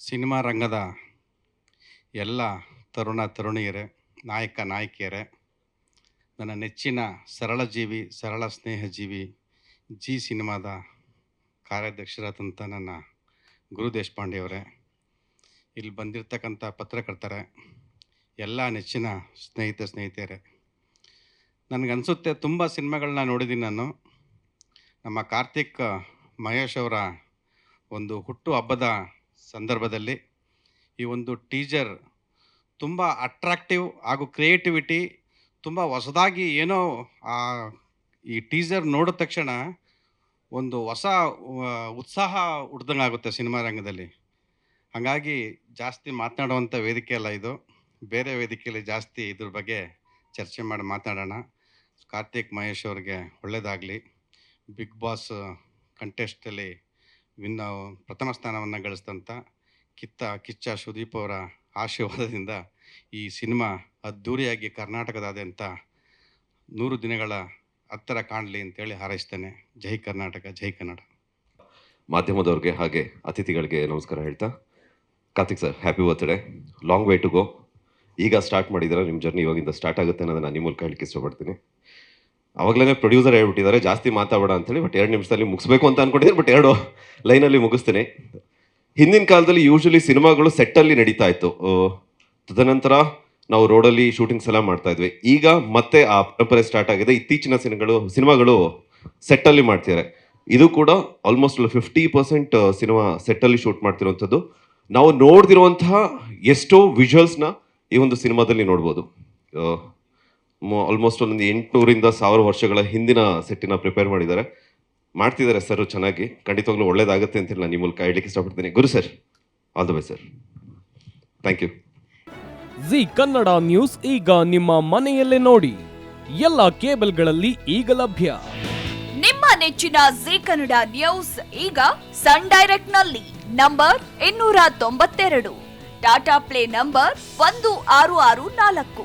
Cinema ರಂಗದ ಎಲ್ಲ ತರುಣ ತರುಣಿಯರೇ, ನಾಯಕ ನಾಯಕಿಯರೇ, ನನ್ನ ನೆಚ್ಚಿನ ಸರಳ ಜೀವಿ, ಸರಳ ಸ್ನೇಹಜೀವಿ ಜಿ ಸಿನಿಮಾದ ಕಾರ್ಯಾಧ್ಯಕ್ಷರಾದಂಥ ನನ್ನ ಗುರು ದೇಶಪಾಂಡೆಯವರೇ, ಇಲ್ಲಿ ಬಂದಿರತಕ್ಕಂಥ ಪತ್ರಕರ್ತರೆ, ಎಲ್ಲ ನೆಚ್ಚಿನ ಸ್ನೇಹಿತ ಸ್ನೇಹಿತೆಯರೇ. ನನಗನ್ಸುತ್ತೆ ತುಂಬ ಸಿನಿಮಾಗಳನ್ನ ನೋಡಿದ್ದೀನಿ ನಾನು. ನಮ್ಮ ಕಾರ್ತಿಕ್ ಮಹೇಶ್ ಅವರ ಒಂದು ಹುಟ್ಟು ಹಬ್ಬದ ಸಂದರ್ಭದಲ್ಲಿ ಈ ಒಂದು ಟೀಜರ್ ತುಂಬ ಅಟ್ರಾಕ್ಟಿವ್ ಹಾಗೂ ಕ್ರಿಯೇಟಿವಿಟಿ ತುಂಬ ಹೊಸದಾಗಿ ಏನೋ ಈ ಟೀಸರ್ ನೋಡಿದ ತಕ್ಷಣ ಒಂದು ಹೊಸ ಉತ್ಸಾಹ ಹುಡ್ದಂಗೆ ಆಗುತ್ತೆ ಸಿನಿಮಾ ರಂಗದಲ್ಲಿ. ಹಾಗಾಗಿ ಜಾಸ್ತಿ ಮಾತನಾಡುವಂಥ ವೇದಿಕೆ ಅಲ್ಲ ಇದು. ಬೇರೆ ವೇದಿಕೆಯಲ್ಲಿ ಜಾಸ್ತಿ ಇದ್ರ ಬಗ್ಗೆ ಚರ್ಚೆ ಮಾಡಿ ಮಾತನಾಡೋಣ. ಕಾರ್ತಿಕ್ ಮಹೇಶ್ ಅವ್ರಿಗೆ ಒಳ್ಳೆಯದಾಗಲಿ ಬಿಗ್ ಬಾಸ್ ಕಂಟೆಸ್ಟಲ್ಲಿ ವಿನ್ ಪ್ರಥಮ ಸ್ಥಾನವನ್ನು ಗಳಿಸಿದಂಥ ಕಿತ್ತ, ಕಿಚ್ಚ ಸುದೀಪ್ ಅವರ ಆಶೀರ್ವಾದದಿಂದ ಈ ಸಿನಿಮಾ ಅದ್ಧೂರಿಯಾಗಿ ಕರ್ನಾಟಕದಾದ್ಯಂತ ನೂರು ದಿನಗಳ ಹತ್ತಿರ ಕಾಣಲಿ ಅಂತೇಳಿ ಹಾರೈಸ್ತೇನೆ. ಜೈ ಕರ್ನಾಟಕ, ಜೈ ಕನ್ನಡ. ಮಾಧ್ಯಮದವ್ರಿಗೆ ಹಾಗೆ ಅತಿಥಿಗಳಿಗೆ ನಮಸ್ಕಾರ ಹೇಳ್ತಾ, Karthik sir happy birthday long way to go ಈಗ ಸ್ಟಾರ್ಟ್ ಮಾಡಿದ್ರೆ ನಿಮ್ಮ ಜರ್ನಿ ಇವಾಗಿಂದ ಸ್ಟಾರ್ಟ್ ಆಗುತ್ತೆ ಅನ್ನೋದನ್ನು ನಾನು ನಿಮ್ಮ ಮೂಲಕ ಹೇಳಕ್ಕೆ ಇಷ್ಟಪಡ್ತೀನಿ. ಅವಾಗಲೇ ಪ್ರೊಡ್ಯೂಸರ್ ಹೇಳ್ಬಿಟ್ಟಿದ್ದಾರೆ, ಜಾಸ್ತಿ ಮಾತಾಡೋಣ ಅಂತೇಳಿ ಬಟ್ ಎರಡು ನಿಮಿಷದಲ್ಲಿ ಮುಗಿಸ್ಬೇಕು ಅಂತ ಅನ್ಕೊಂಡಿದ್ದೀನಿ ಬಟ್ ಎರಡು ಲೈನಲ್ಲಿ ಮುಗಿಸ್ತೀನಿ. ಹಿಂದಿನ ಕಾಲದಲ್ಲಿ ಯೂಶಲಿ ಸಿನಿಮಾಗಳು ಸೆಟ್ಟಲ್ಲಿ ನಡೀತಾ ಇತ್ತು. ತದನಂತರ ನಾವು ರೋಡಲ್ಲಿ ಶೂಟಿಂಗ್ಸ್ ಎಲ್ಲ ಮಾಡ್ತಾ ಇದ್ವಿ. ಈಗ ಮತ್ತೆ ಆ ಪರಂಪರೆ ಸ್ಟಾರ್ಟ್ ಆಗಿದೆ. ಇತ್ತೀಚಿನ ಸಿನಿಮಾಗಳು ಸಿನಿಮಾಗಳು ಸೆಟ್ಟಲ್ಲಿ ಮಾಡ್ತಿದ್ದಾರೆ. ಇದು ಕೂಡ ಆಲ್ಮೋಸ್ಟ್ ಫಿಫ್ಟಿ ಪರ್ಸೆಂಟ್ ಸಿನಿಮಾ ಸೆಟ್ಟಲ್ಲಿ ಶೂಟ್ ಮಾಡ್ತಿರುವಂಥದ್ದು. ನಾವು ನೋಡ್ದಿರುವಂತಹ ಎಷ್ಟೋ ವಿಜುವಲ್ಸ್ನ ಈ ಒಂದು ಸಿನಿಮಾದಲ್ಲಿ ನೋಡ್ಬೋದು. ಆಲ್ಮೋಸ್ಟ್ ಒಂದು ಎಂಟುನೂರಿಂದ ಸಾವಿರ ವರ್ಷಗಳ ಹಿಂದಿನ ಸೆಟ್ಟಿನ ಪ್ರಿಪೇರ್ ಮಾಡಿದ್ದಾರೆ. ಮಾಡ್ತಿದ್ದಾರೆ ಸರ್ ಚೆನ್ನಾಗಿ. ಖಂಡಿತವಾಗ್ಲೂ ಒಳ್ಳೇದಾಗುತ್ತೆ ಅಂತೇಳಿ ನಾನು ಈ ಮೂಲಕ ಹೇಳಲಿಕ್ಕೆ ಇಷ್ಟಪಡ್ತೀನಿ. Guru sir all the bye sir thank you Zee Kannada news ಈಗ ನಿಮ್ಮ ಮನೆಯಲ್ಲೇ ನೋಡಿ. ಎಲ್ಲ ಕೇಬಲ್ಗಳಲ್ಲಿ ಈಗ ಲಭ್ಯ. ನಿಮ್ಮ ನೆಚ್ಚಿನ ಜಿ ಕನ್ನಡ ನ್ಯೂಸ್ ಈಗ ಸನ್ ಡೈರೆಕ್ಟ್ನಲ್ಲಿ ನಂಬರ್ ಇನ್ನೂರ ತೊಂಬತ್ತೆರಡು. ಟಾಟಾ ಪ್ಲೇ ನಂಬರ್ ಒಂದು ಆರು ಆರು ನಾಲ್ಕು.